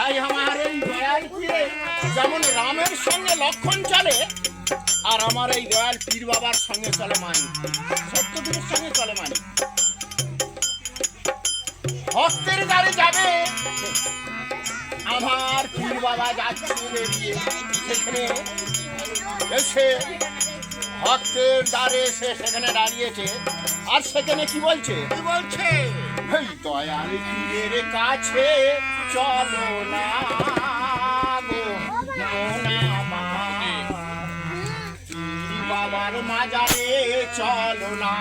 তাই আমার এই দয়াল পীরে যেমন রামের সঙ্গে লক্ষণ চলে আর আমার এই দয়াল পীর বাবার সঙ্গে চলে মানি। সত্যপীরের সঙ্গে চলে মানি। ভক্তের দ্বারে যাবে আমার পীর বাবা যাচ্ছে বেরিয়ে সেখানে এসে ভক্তের দ্বারে এসে সেখানে দাঁড়িয়েছে। আর সেখানে কি বলছে? কি বলছে? এই দয়াল পীরের কাছে চলো না গো মোনা। বাবার মাজারে চলো না